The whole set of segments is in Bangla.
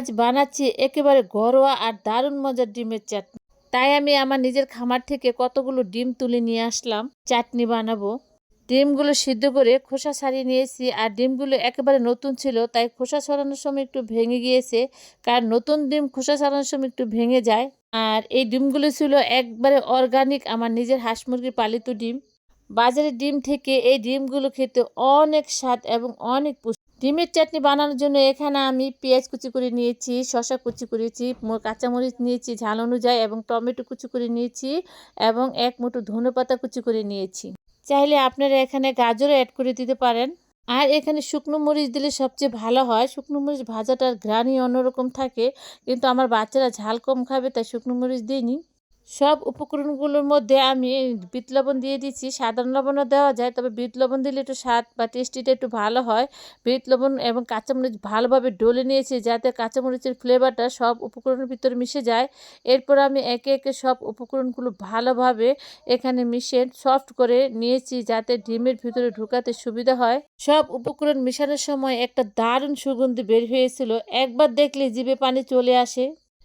আজ বানাচ্ছি একেবারে ঘরোয়া আর দারুণ মজার ডিমের চাটনি। তাই আমি আমার নিজের খামার থেকে কতগুলো ডিম তুলে নিয়ে আসলাম, চাটনি বানাবো। ডিমগুলো সিদ্ধ করে খোসা ছাড়িয়ে নিয়েছি আর ডিমগুলো একেবারে নতুন ছিল, তাই খোসা ছড়ানোর সময় একটু ভেঙে গিয়েছে, কারণ নতুন ডিম খোসা ছাড়ানোর সময় একটু ভেঙে যায়। আর এই ডিমগুলো ছিল একবারে অর্গানিক আমার নিজের হাঁস মুরগির পালিত ডিম। বাজারের ডিম থেকে এই ডিমগুলো খেতে অনেক স্বাদ এবং অনেক পুষ্টি। ডিমের চাটনি বানানোর জন্য এখানে আমি পেঁয়াজ কুচি করে নিয়েছি, শসা কুচি করেছি কাঁচামরিচ নিয়েছি ঝাল অনুযায়ী এবং টমেটো কুচি করে নিয়েছি এবং এক মুঠো ধনে পাতা কুচি করে নিয়েছি। চাইলে আপনারা এখানে গাজরও অ্যাড করে দিতে পারেন। আর এখানে শুকনো মরিচ দিলে সবচেয়ে ভালো হয়। শুকনো মরিচ ভাজাটার ঘ্রাণই অন্যরকম থাকে, কিন্তু আমার বাচ্চারা ঝাল কম খাবে, তাই শুকনো মরিচ দিইনি। সব উপকরণগুলোর মধ্যে আমি বিট লবণ দিয়ে দিচ্ছি। সাধারণ লবণও দেওয়া যায়, তবে বিট লবণ দিলে একটু স্বাদ বা টেস্টিটা একটু ভালো হয়। বিট লবণ এবং কাঁচামরিচ ভালোভাবে ডলে নিয়েছি যাতে কাঁচামরিচের ফ্লেভারটা সব উপকরণের ভিতরে মিশে যায়। এরপর আমি একে একে সব উপকরণগুলো ভালোভাবে এখানে মিশিয়ে সফট করে নিয়েছি যাতে ডিমের ভিতরে ঢুকাতে সুবিধা হয়। সব উপকরণ মেশানোর সময় একটা দারুণ সুগন্ধি বের হয়েছিল। একবার দেখলে জিভে পানি চলে আসে।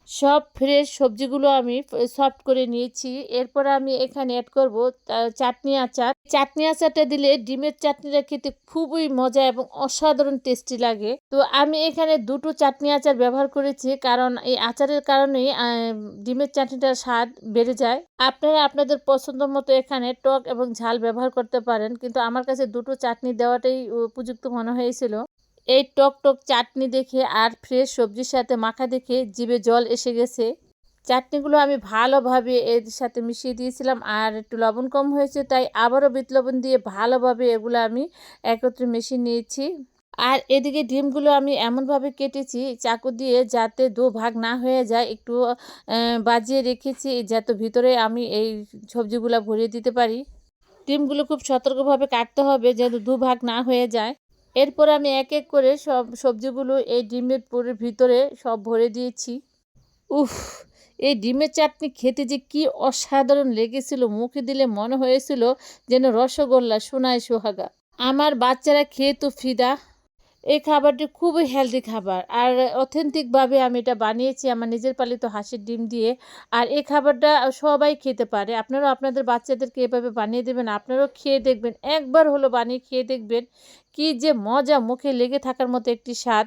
সব ফ্রেশ সবজিগুলো আমি সফট করে নিয়েছি। এরপর আমি এখানে অ্যাড করব চাটনি আচার। চাটনি আচারটা দিলে ডিমের চাটনিটা খেতে খুবই মজা এবং অসাধারণ টেস্টি লাগে। তো আমি এখানে দুটো চাটনি আচার ব্যবহার করেছি, কারণ এই আচারের কারণেই ডিমের চাটনিটার স্বাদ বেড়ে যায়। আপনারা আপনাদের পছন্দ মতো এখানে টক এবং ঝাল ব্যবহার করতে পারেন, কিন্তু আমার কাছে দুটো চাটনি দেওয়াটাই উপযুক্ত মনে হয়েছিল। এই টক টক চাটনি দেখে আর ফ্রেশ সবজির সাথে মাখা দেখে জিভে জল এসে গেছে। চাটনিগুলো আমি ভালোভাবে এর সাথে মিশিয়ে দিয়েছিলাম আর একটু লবণ কম হয়েছে, তাই আবারও বিট লবণ দিয়ে ভালোভাবে এগুলো আমি একত্রে মিশিয়ে নিয়েছি। আর এদিকে ডিমগুলো আমি এমনভাবে কেটেছি চাকু দিয়ে যাতে দু ভাগ না হয়ে যায়, একটু বাজিয়ে রেখেছি যাতে ভিতরে আমি এই সবজিগুলো ভরিয়ে দিতে পারি। ডিমগুলো খুব সতর্কভাবে কাটতে হবে যাতে দু ভাগ না হয়ে যায়। এরপর আমি এক এক করে সব সবজিগুলো এই ডিমের পুরের ভিতরে সব ভরে দিয়েছি। উফ, এই ডিমের চাটনি খেতে যে কি অসাধারণ লেগেছিল, মুখে দিলে মনে হয়েছিল যেন রসগোল্লা, সোনায় সোহাগা। আমার বাচ্চারা খেয়ে তো ফিদা। এই খাবারটি খুবই হেলদি খাবার। আর অথেন্টিকভাবে আমি এটা বানিয়েছি, আমার নিজের পালিত হাঁসের ডিম দিয়ে। আর এই খাবারটা সবাই খেতে পারে। আপনারাও আপনাদের বাচ্চাদেরকে এভাবে বানিয়ে দেবেন, আপনারাও খেয়ে দেখবেন। একবার হলো বানিয়ে খেয়ে দেখবেন কি যে মজা মুখে লেগে থাকার মতো একটি স্বাদ।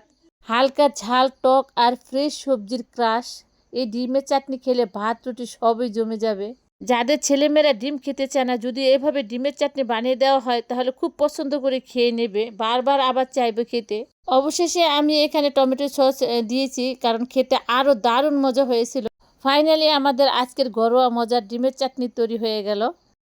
হালকা ঝাল, টক আর ফ্রেশ সবজির ক্রাশ। এই ডিমের চাটনি খেলে ভাত, রুটি সবই জমে যাবে। যাদের ছেলেমেয়েরা ডিম খেতে চায় না, যদি এভাবে ডিমের চাটনি বানিয়ে দেওয়া হয়, তাহলে খুব পছন্দ করে খেয়ে নেবে। বারবার আবার চাইবে খেতে। অবশেষে আমি এখানে টমেটো সস দিয়েছি, কারণ খেতে আরও দারুণ মজা হয়েছিল। ফাইনালি আমাদের আজকের ঘরোয়া মজার ডিমের চাটনি তৈরি হয়ে গেল।